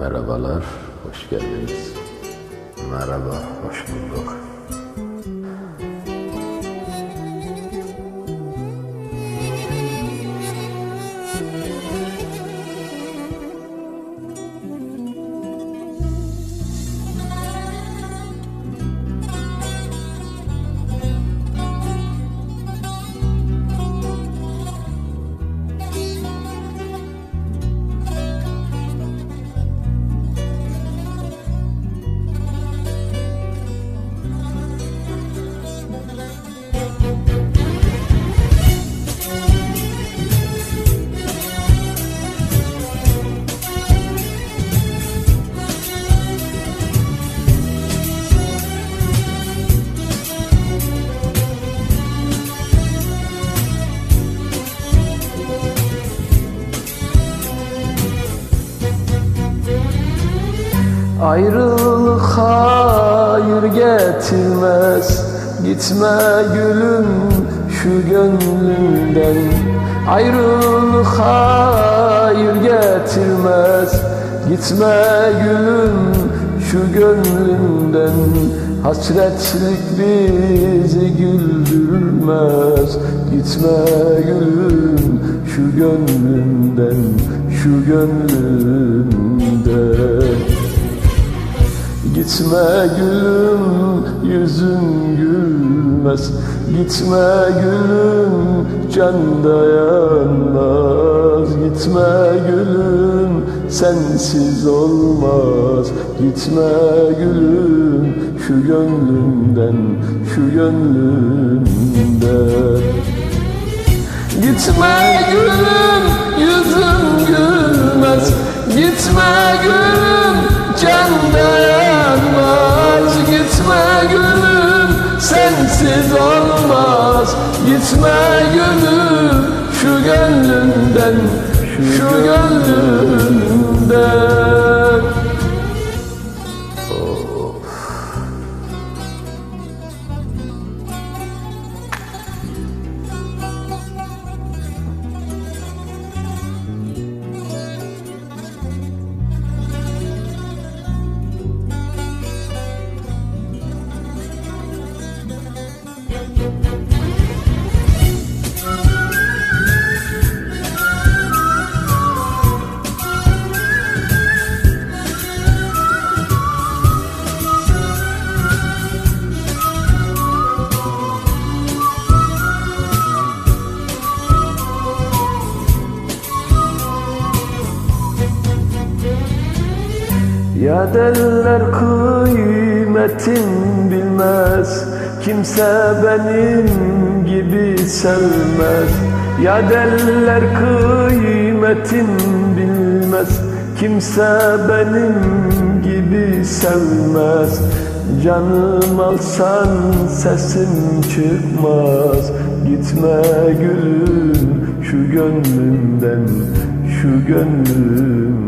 Merhabalar, hoş geldiniz. Merhaba, hoş bulduk. Ayrılık hayır getirmez. Gitme gülüm şu gönlümden. Ayrılık hayır getirmez. Gitme gülüm şu gönlümden. Hasretlik bizi güldürmez. Gitme gülüm şu gönlümden Şu gönlümden Gitme gülüm yüzün gülmez. Gitme gülüm can dayanmaz Gitme gülüm sensiz olmaz. Gitme gülüm şu gönlümden Şu gönlümden. Gitme gülüm Gitme gülüm şu gönlümden Şu gönlümden Ya derler kıymetin bilmez Kimse benim gibi sevmez. Ya derler kıymetin bilmez Kimse benim gibi sevmez. Canım alsan sesim çıkmaz. Gitme gülüm şu gönlümden Şu gönlümden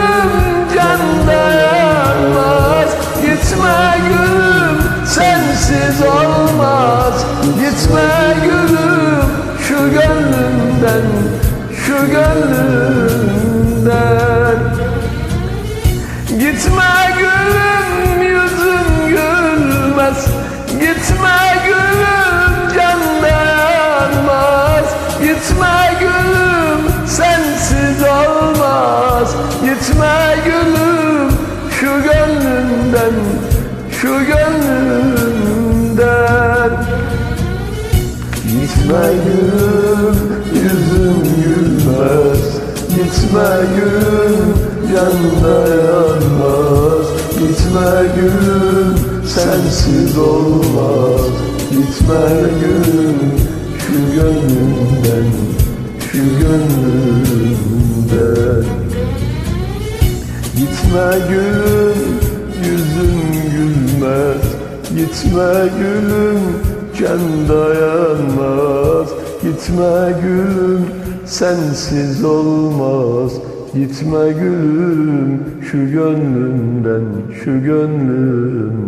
Gitme gülüm şu gönlümden Şu gönlümden. Gitme gülüm yüzüm gülmez. Gitme gülüm can dayanmaz Gitme gülüm sensiz olmaz. Gitme gülüm şu gönlümden Şu gönlümden Gitme gülüm yüzüm gülmez. Gitme gülüm can dayanmaz Gitme gülüm sensiz olmaz. Gitme gülüm şu gönlümden Şu gönlümden. Gitme gülüm yüzün gülmez. Gitme gülüm can dayanmaz. Gitme gülüm sensiz olmaz. Gitme gülüm şu gönlümden şu gönlümden